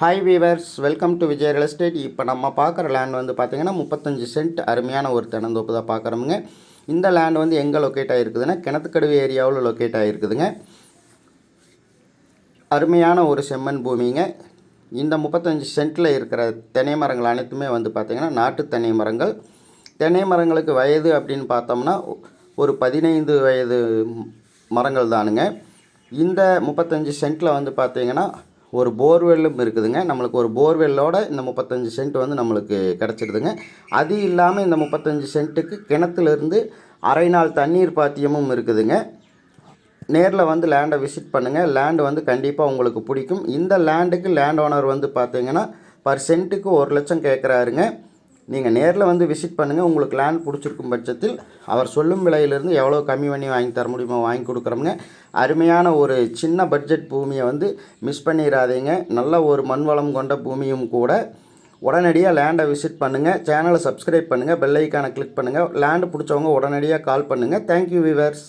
Hi viewers welcome to Vijay real estate இப்போ நம்ம பார்க்குற லேண்ட் வந்து பார்த்திங்கன்னா முப்பத்தஞ்சு சென்ட் அருமையான ஒரு தென்னந்தோப்பு தான் பார்க்குறோமுங்க. இந்த லேண்ட் வந்து எங்கே லொக்கேட் ஆகிருக்குதுன்னா கிணத்துக்கடுவு ஏரியாவில் லொக்கேட் ஆகிருக்குதுங்க அருமையான ஒரு செம்மண் பூமிங்க. இந்த முப்பத்தஞ்சு சென்ட்டில் இருக்கிற தென்னை மரங்கள் அனைத்துமே வந்து பார்த்திங்கன்னா நாட்டு தென்னை மரங்கள். தென்னை மரங்களுக்கு வயது அப்படின்னு பார்த்தோம்னா ஒரு பதினைந்து வயது மரங்கள் தானுங்க. இந்த முப்பத்தஞ்சு சென்ட்டில் வந்து பார்த்திங்கன்னா ஒரு போர்வெல்லும் இருக்குதுங்க. நம்மளுக்கு ஒரு போர்வெல்லோட இந்த முப்பத்தஞ்சு சென்ட் வந்து நம்மளுக்கு கிடச்சிடுதுங்க அது இல்லாமல் இந்த முப்பத்தஞ்சு சென்ட்டுக்கு கிணத்துலேருந்து அரை நாள் தண்ணீர் பாத்தியமும் இருக்குதுங்க. நேரில் வந்து லேண்டை விசிட் பண்ணுங்கள் லேண்டு வந்து கண்டிப்பாக உங்களுக்கு பிடிக்கும். இந்த லேண்டுக்கு லேண்ட் ஓனர் வந்து பார்த்தீங்கன்னா பர் சென்ட்டுக்கு ஒரு லட்சம் கேட்குறாருங்க நீங்கள் நேரில் வந்து விசிட் பண்ணுங்கள் உங்களுக்கு லேண்ட் பிடிச்சிருக்கும் பட்சத்தில் அவர் சொல்லும் விலையிலிருந்து எவ்வளோ கம்மி பண்ணி வாங்கி தர முடியுமோ வாங்கி கொடுக்குறோமுங்க அருமையான ஒரு சின்ன பட்ஜெட் பூமியை வந்து மிஸ் பண்ணிடாதீங்க நல்ல ஒரு மண் வளம் கொண்ட பூமியும் கூட. உடனடியாக லேண்டை விசிட் பண்ணுங்கள் சேனலை சப்ஸ்கிரைப் பண்ணுங்கள் பெல் ஐக்கானை கிளிக் பண்ணுங்கள் லேண்டு பிடிச்சவங்க உடனடியாக கால் பண்ணுங்கள் தேங்க்யூ விவர்ஸ்